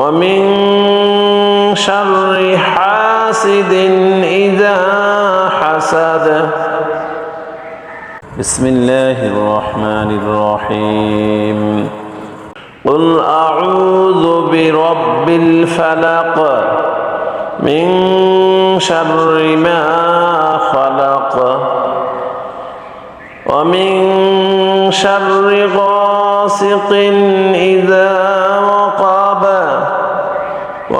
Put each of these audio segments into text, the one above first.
ومن شر حاسد إذا حسد. بسم الله الرحمن الرحيم. قل أعوذ برب الفلق من شر ما خلق ومن شر غاسق إذا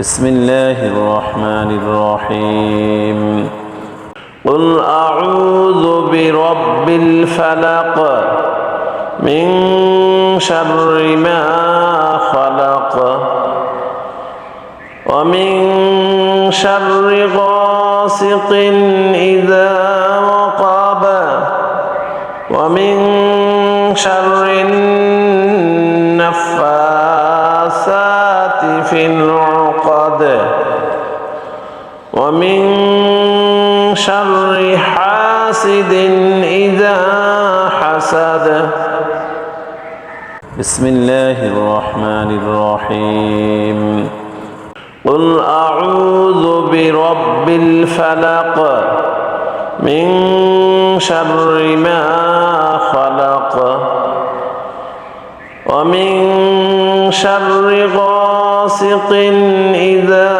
بسم الله الرحمن الرحيم. قل أعوذ برب الفلق من شر ما خلق ومن شر غاسق إذا وقب ومن شر النفاثات في العقد ومن شر حاسد إذا حسد. بسم الله الرحمن الرحيم. قل أعوذ برب الفلق من شر ما خلق ومن شر غاسق إذا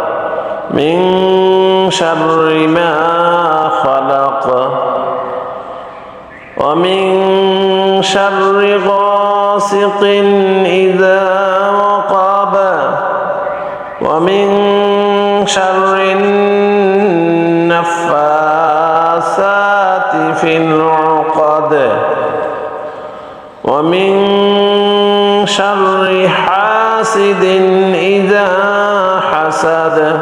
من شر ما خلق ومن شر غاسق إذا وقب ومن شر النفاثات في العقد ومن شر حاسد إذا حسد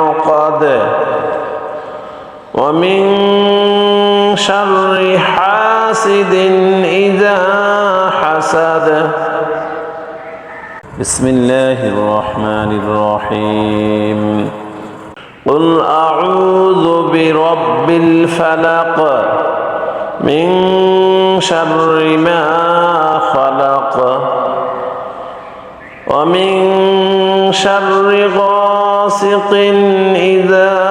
ومن شر حاسد إذا حسد. بسم الله الرحمن الرحيم. قل أعوذ برب الفلق من شر ما خلق ومن شر غاسق إذا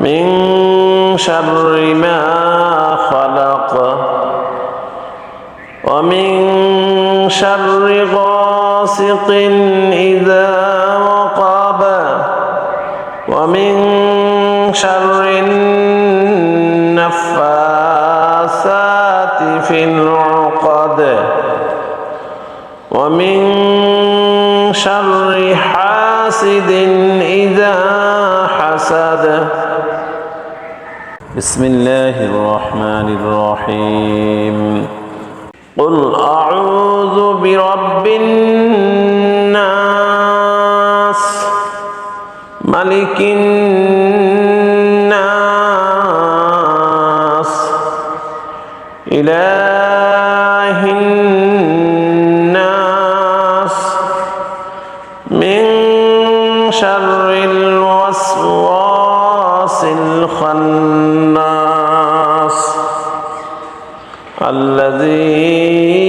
من شر ما خلق ومن شر غاسق إذا وقب ومن شر النفاثات في العقد ومن شر حاسد إذا حسد بسم الله الرحمن الرحيم. قل أعوذ برب الناس ملك الناس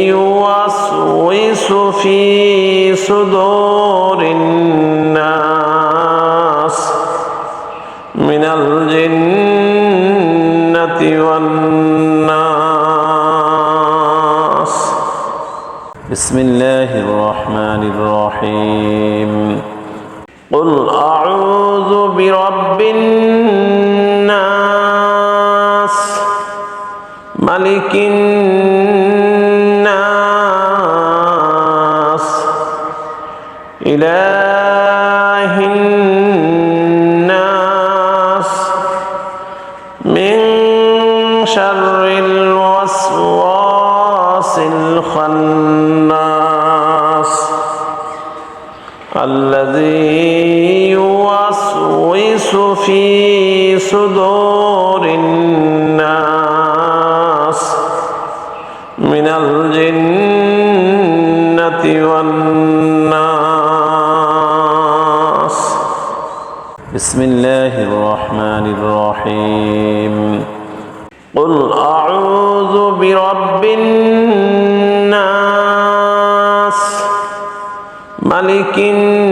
يوسوس في صدور الناس من الجنة والناس. بسم الله الرحمن الرحيم. قل أعوذ برب الناس الناس من شر الوسواس الخناس الذي يوسوس في صدور بسم الله الرحمن الرحيم. قل أعوذ برب الناس ملك الناس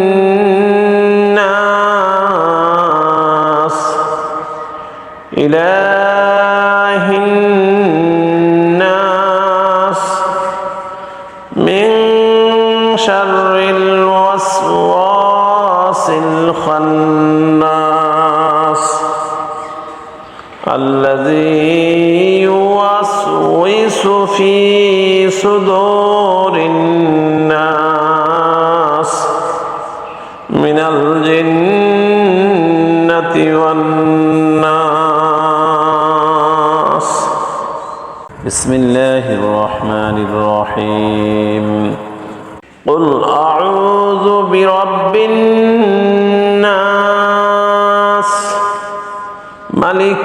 الذي يوسوس في صدور الناس من الجنة والناس. بسم الله الرحمن الرحيم. قل أعوذ برب الناس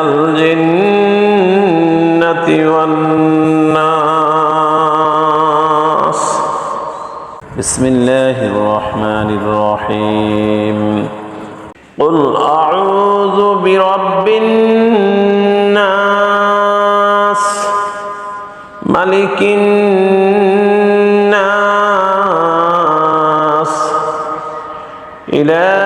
الجنة والناس. بسم الله الرحمن الرحيم. قل أعوذ برب الناس. ملك الناس. إله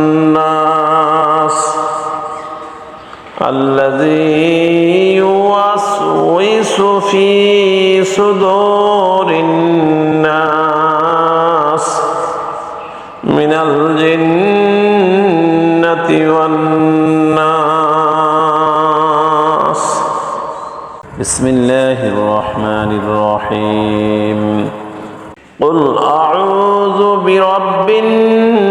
في صدور الناس من الجنة والناس. بسم الله الرحمن الرحيم. قل أعوذ برب الناس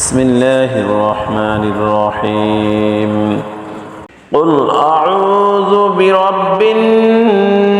بسم الله الرحمن الرحيم. قل أعوذ برب الناس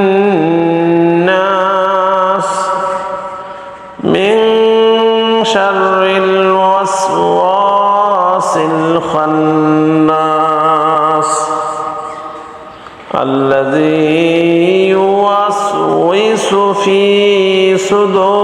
في صدور